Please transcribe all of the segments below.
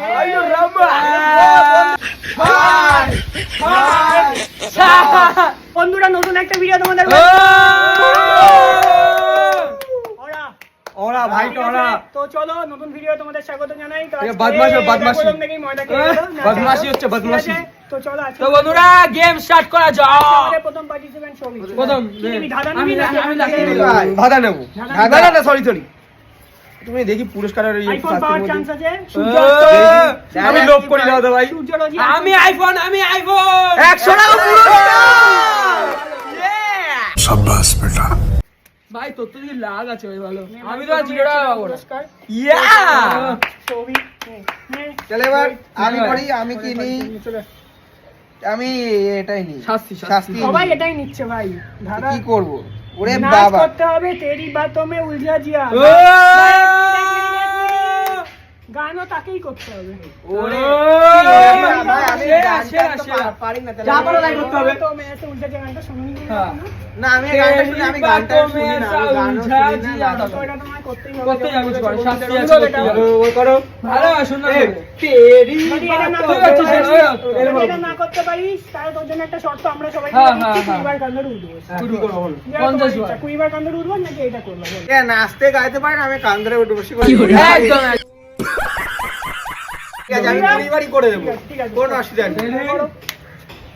আইলো রামা বন্ধুরা নতুন একটা ভিডিও তোমাদের ওরা। ভাই ওরা। তো চলো নতুন ভিডিও তোমাদের স্বাগত জানাই। তো বদমাশি, বদমাশি। না, বদমাশি হচ্ছে, বদমাশি। তো চলো তো বন্ধুরা গেম স্টার্ট করা যাক। প্রথম পার্টিসিপেন্ট সৌমিক প্রথম, আমি- আমি? ধাঁধা নেব। ধাঁধা না সরি সরি। তুমি দেখি পুরস্কারের আমি লোভ করি না ভাই। আমি আইফোন আমি আইফোন 100 টাকা সাব্বাস বেটা। ভাই তো তুই লাগ আছে ভাই ভালো। আমি তো আজ জিরো টাকা পাবো ইয়া! চলে এবার আমি পড়ি আমি কি নিই আমি এটাই নিই। শাস্তি শাস্তি। সবাই এটাই নিচ্ছে ভাই। কি করব? ওরে বাবা। করতে হবে তেরি বাতমে উলঝা জিয়া। গানও তাকেই করতে হবে। ওরে বাবা। পারি না আমি আছে নাচতে গাইতে পারেন আমি কান্দরে উঠবো করে? দেবো ঠিক আছে আমি করে দেবো। কোনো অসুবিধা নেই।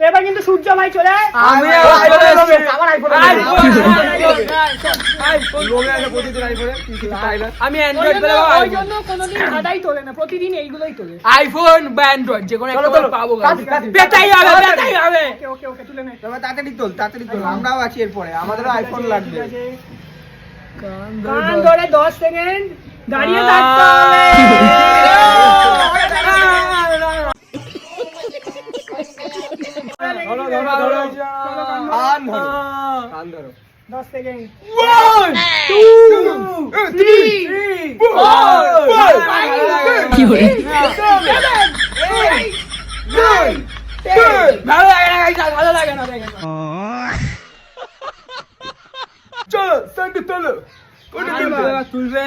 তো এবার কিন্তু সূর্য ভাই চলে। আমি আইফোন প্রতিদিন আইফোনে কিন্তু তাই না আমি অ্যান্ড্রয়েড ওই জন্য কোনোদিন ধাঁধাই তোলে না প্রতিদিন এইগুলোই তোলে। আইফোন বা অ্যান্ড্রয়েড যে কোনো একটা পাবো কাটি, কাটি। পেটাই হবে পেটাই হবে। ওকে ওকে ওকে তুলে নে। তবে তাড়াতাড়ি তোল তাড়াতাড়ি তোল। আমরাও আছি এরপরে। আমাদেরও আইফোন লাগবে। কান ধরে সেকেন্ড। দাঁড়িয়ে থাকতে হবে। ধরো ধরো ধরো কান ধরো। কান ধরো। দশ সেকেন্ড। ভালো লাগে না guys, ভালো লাগে না চলো সঙ্গে চলো তুলবে।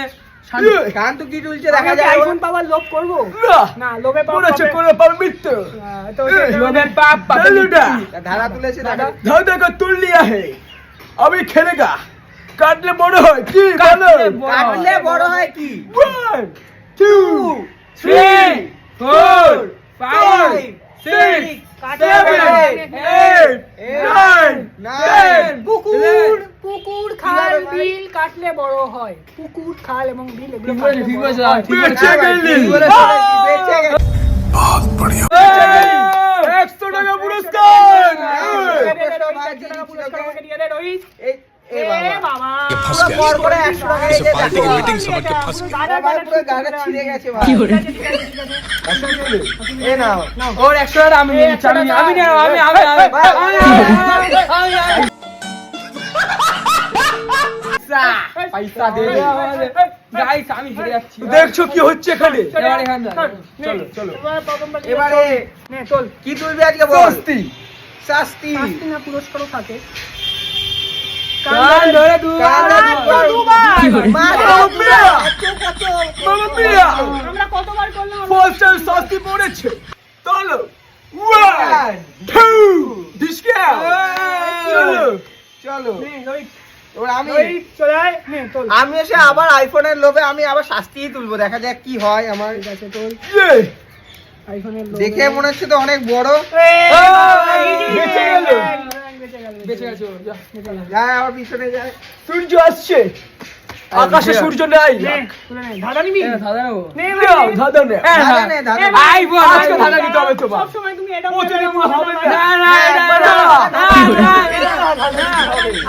গান তো কি চলছে? দেখা যায় আইফোন পাওয়ার লোভ না লোভে হ্যাঁ, লোভে পাপ ধারা তুলেছে দাদা। ধর। দেখো তুললি আহে। আমি খেলেগা কাটলে বড় হয়। কি কাটলে বড় হয়। কি? 1 2 এবং বিল এগুলো একশো টাকা পুরস্কার রোহিত আমি পয়সা দে দে গাইস আমি যাচ্ছি। দেখছ কি হচ্ছে এখানে? এবারে চলো চলো। এবারে চল। কি তুলবি আজকে বল? শাস্তি। শাস্তি। না পুরস্কারও থাকে। চলো। আমি চল। আমি এসে আবার আইফোনের লোভে আমি আবার শাস্তিই তুলবো দেখা যাক কি হয় আমার কাছে চল। ইয়ে। দেখে মনে হচ্ছে তো অনেক বড় বেঁচে গেল। বেঁচে গেল। গেছে যায় আবার পিছনে যায় সূর্য আসছে আকাশে সূর্য নাই। ধাঁধা নিবি? নেব। নে। ধাঁধা। নে, আজকে ধাঁধা নিতে হবে তুমি এটা প্রতিদিন হবে না, না। না।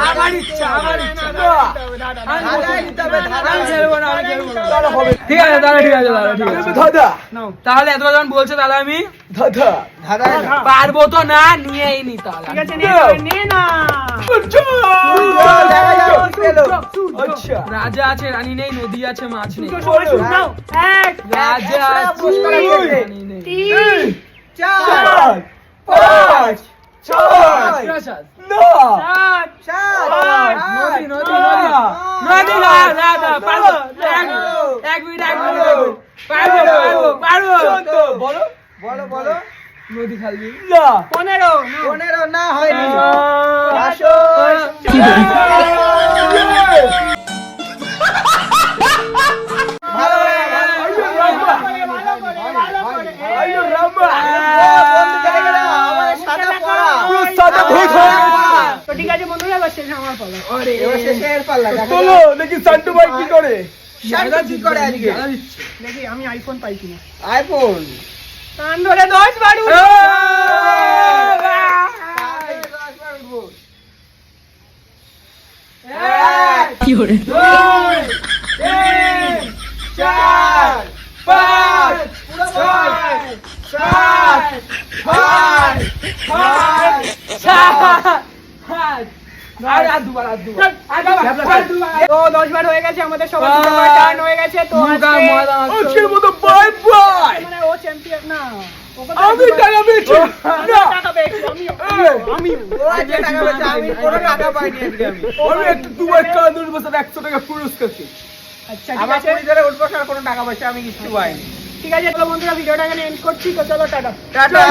আমার ইচ্ছা, আমার ইচ্ছা। ঠিক আছে দাদা ঠিক আছে দাদা ঠিক আছে। ধাঁধা। তাহলে এত যখন বলছে তাহলে আমি ধাঁধাই পারব তো না নিয়েই নি তাহলে। ঠিক আছে নে, নে আচ্ছা। রাজা আছে রানী নেই নদী আছে মাছ নেই। এক রাজা তিন চার চার পাঁচ ছয় প্রাসাদ। সাত। নদী নদী নদী। নদী না না না পারব এক এক মিনিট এক মিনিট পারব। পারব। পারব বলো বলো বলো নদী খালবি পনেরো। পনেরো না হয়নি। আমার পালা এবার শেষে পাল্লা, চলো দেখি সান্টু ভাই কি করে। শান্তি কি করে আজকে? দেখি আমি আইফোন পাই কিনা। আইফোন কান ধরে দশ বারো দুই তিন চার পাঁচ ছয় সাত আট নয় আর আর দুবার আর দুবার। আর দুবার। তো দশ বার হয়ে গেছে আমাদের সবার দুটো টার্ন হয়ে গেছে তো আজকে আজকের মতো বাই বাই মানে ও চ্যাম্পিয়ন না আমি টাকা পেয়েছি না টাকা পেয়েছি আমি আমি ও টাকা পেয়েছে, আমি কোনো টাকা পাইনি আজকে আমি। আমি একটু দুবার কাঁদুর বসে একশো টাকা পুরস্কার পেয়েছি। আচ্ছা ঠিক আমার আছে। উঠবো আর কোনো টাকা পয়সা আমি কিছু পাইনি। ঠিক আছে চলো বন্ধুরা ভিডিওটা এখানে এন্ড করছি তো চলো টাটা। টাটা।